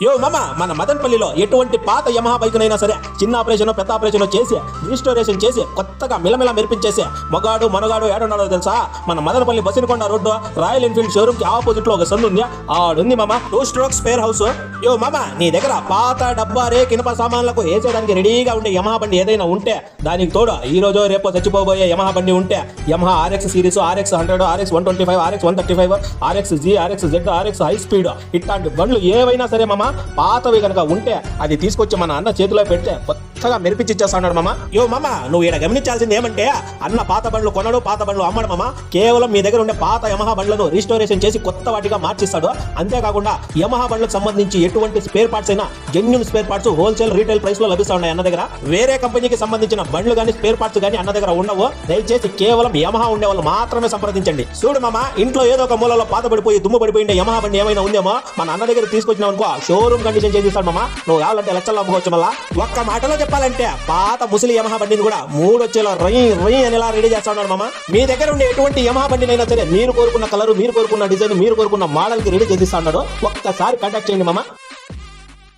యో మామ మన మదన్పల్లిలో ఎటువంటి పాత యమహా బైక్నైనా సరే చిన్న ఆపరేషన్ పెద్ద ఆపరేషన్ చేసి రిస్టోరేషన్ చేసి కొత్తగా మిలమిల మెరిపించేసి మగాడు మనగాడు ఏడున్నాడో తెలుసా? మన Madanapalli Basinakonda road Royal Enfield షోరూమ్కి ఆపోజిట్లో ఒక సందు ఉంది. ఆడుంది మామ. Two stroke spare house. Yo మామ నీ దగ్గర పాత డబ్బా రే కినప సామాన్లకు వేసేయడానికి రెడీగా ఉండే యమహా బండి ఏదైనా ఉంటే దానికి తోడు ఈ రోజు రేపు చచ్చిపోబోయే యమహా బండి ఉంటే Yamaha RX series RX hundred RX one twenty five RX one thirty five RX G RX Z RX high speed ఇట్లాంటి బండ్లు ఏవైనా సరే మామ పాతవి కనుక ఉంటే అది తీసుకొచ్చి మన అన్న చేతిలో పెడితే చక్కగా మెరిపించి ఇచ్చేస్తాడు మామ. యో మామ నువ్వు ఇక్కడ గమనించాల్సింది ఏమంటే అన్న పాత బండ్లు కొనడు పాత బండ్లు అమ్మడు మామ. కేవలం మీ దగ్గర ఉండే పాత యమహా బండ్లను రిజిస్టోరేషన్ చేసి కొత్త వాటిగా మార్చిస్తాడు. అంతేకాకుండా యమహా బండ్లకు సంబంధించి ఎటువంటి స్పేర్ పార్ట్స్ అయినా genuine spare parts wholesale retail ప్రైస్లో లభిస్తా ఉన్నాయి అన్న దగ్గర. వేరే కంపెనీకి సంబంధించిన బండ్లు కానీ స్పేర్ పార్ట్స్ కానీ అన్న దగ్గర ఉండవు. దయచేసి కేవలం యమహా ఉండే వాళ్ళు మాత్రమే సంప్రదించండి. చూడు మామ ఇంట్లో ఏదో ఒక మూలలో పాత పడిపోయి దుమ్ము పడిపోయిండే యమహా బండి ఏమైనా ఉందేమో మన అన్న దగ్గర తీసుకొచ్చినావు అనుకో షోరూమ్ కండిషన్ చేసిస్తాడు మామ. నువ్వు కావాలంటే లక్షల్లో అమ్ముకోవచ్చు మళ్ళా. ఒక్క మాటలో చెప్పాలంటే పాత ముసలి యమహా బండిని కూడా మూడు వచ్చేలా రొయ్యి రొయ్యి అని ఇలా రెడీ చేస్తా ఉన్నాడు మామ. మీ దగ్గర ఉండే ఎటువంటి యమహా బండినైనా సరే మీరు కోరుకున్న కలర్ మీరు కోరుకున్న డిజైన్ మీరు కోరుకున్న మోడల్కి రెడీ చేసి ఉన్నాడు. ఒక్కసారి కాంటాక్ట్ చేయండి మామ.